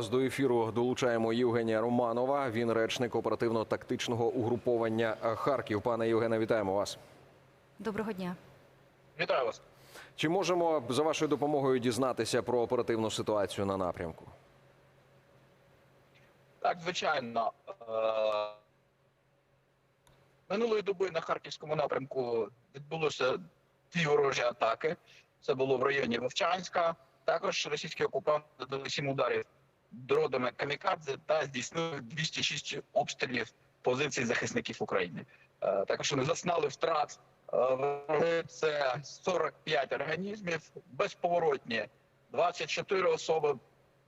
Зараз до ефіру долучаємо Євгенія Романова. Він речник оперативно-тактичного угруповання Харків. Пане Євгене, вітаємо вас. Доброго дня. Вітаю вас. Чи можемо за вашою допомогою дізнатися про оперативну ситуацію на напрямку? Так, звичайно. Е, Минулої доби на харківському напрямку відбулося дві ворожі атаки. Це було в районі Вовчанська. Також російські окупанти дали сім ударів дродами камікадзе та здійснили 206 обстрілів позицій захисників України. Е, Також вони зазнали втрат. е. Це 45 організмів, безповоротні, 24 особи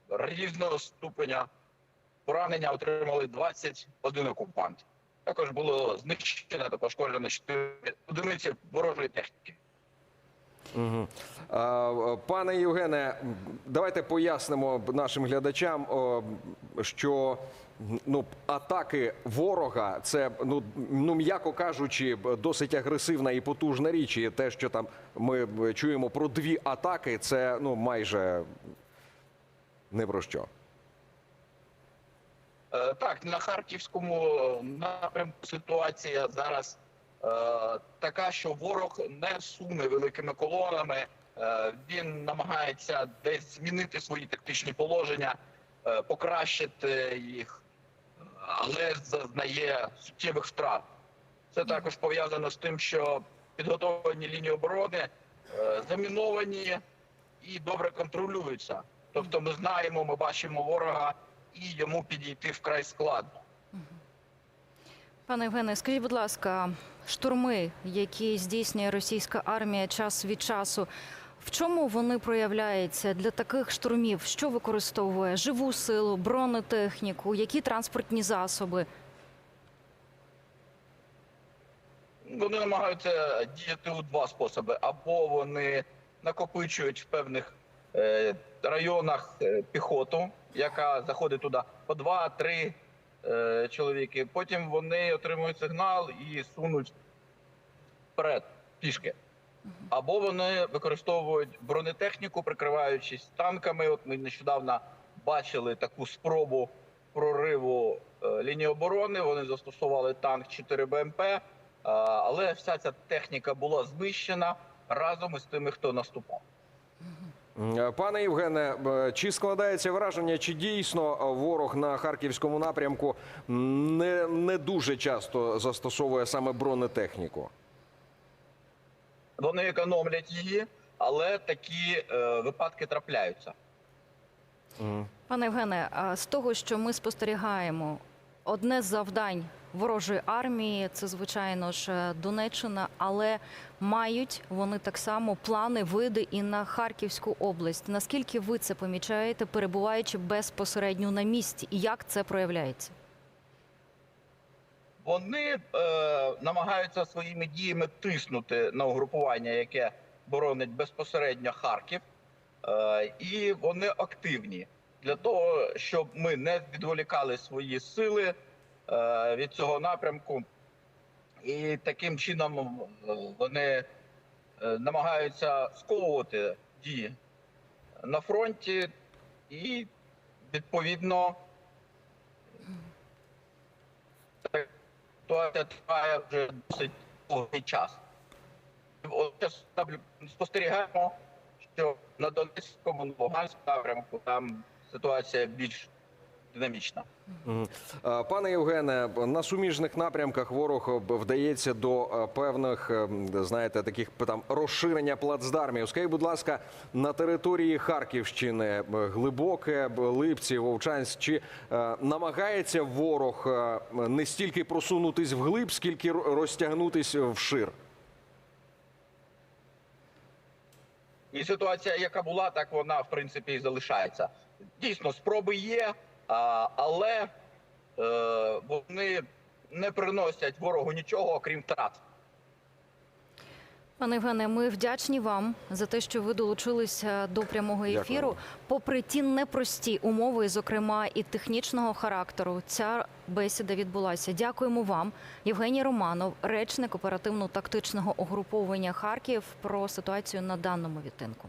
різного ступеня поранення отримали 21 окупант. Також було знищено та пошкоджено 4 одиниці ворожої техніки. Угу. Пане Євгене, давайте пояснимо нашим глядачам, що ну, атаки ворога це, ну, ну м'яко кажучи, досить агресивна і потужна річ. І те, що там ми чуємо про дві атаки, це ну майже не про що. Е, Так, на харківському напрямку ситуація зараз така, що ворог не суне великими колонами. Е, він намагається десь змінити свої тактичні положення, е, покращити їх, е, але зазнає суттєвих втрат. Це також пов'язано з тим, що підготовлені лінії оборони е, заміновані і добре контролюються. Тобто, ми знаємо, ми бачимо ворога, і йому підійти вкрай складно. Пане Євгене, скажіть, будь ласка, штурми, які здійснює російська армія час від часу, в чому вони проявляються для таких штурмів? Що використовує живу силу, бронетехніку, які транспортні засоби? Вони намагаються діяти у два способи: або вони накопичують в певних е, районах е, піхоту, яка заходить туди по два-три е, чоловіки. Потім вони отримують сигнал і сунуть вперед пішки. Або вони використовують бронетехніку, прикриваючись танками. От ми нещодавно бачили таку спробу прориву е, лінії оборони. Вони застосували танк 4 БМП, е, але вся ця техніка була знищена разом із тими, хто наступав. Е, Пане Євгене, е, чи складається враження, чи дійсно е, ворог на харківському напрямку не, не дуже часто застосовує саме бронетехніку? Вони економлять її, але такі е, випадки трапляються. Пане Євгене, з того, що ми спостерігаємо, одне з завдань ворожої армії це звичайно ж е, Донеччина, але мають вони так само плани, види і на Харківську область. Наскільки ви це помічаєте, перебуваючи безпосередньо на місці, і як це проявляється? Вони е, намагаються своїми діями тиснути на угрупування, яке боронить безпосередньо Харків, е, і вони активні для того, щоб ми не відволікали свої сили від цього напрямку, і таким чином е, вони е, намагаються сковувати дії на фронті, і відповідно ситуація триває вже досить довгий час. Зараз спостерігаємо, що на Донецькому, на Луганському напрямку там ситуація більш динамічна. Пане Євгене, на суміжних напрямках ворог вдається до е, певних, е, знаєте, таких там розширення плацдармів. Скажіть, будь ласка, на території Харківщини е, глибоке, Липці, Вовчанськ, чи намагається ворог не стільки просунутись вглиб, скільки розтягнутись вшир? І ситуація, яка була, так вона в принципі і залишається. Дійсно, спроби є, але е, вони не приносять ворогу нічого, окрім втрат. Пане Євгене, ми вдячні вам за те, що ви долучилися до прямого Дякую. ефіру. Попри ті непрості умови, зокрема і технічного характеру, ця бесіда відбулася. Дякуємо вам, Євгеній Романов, речник оперативно-тактичного угруповання Харків, про ситуацію на даному відтинку.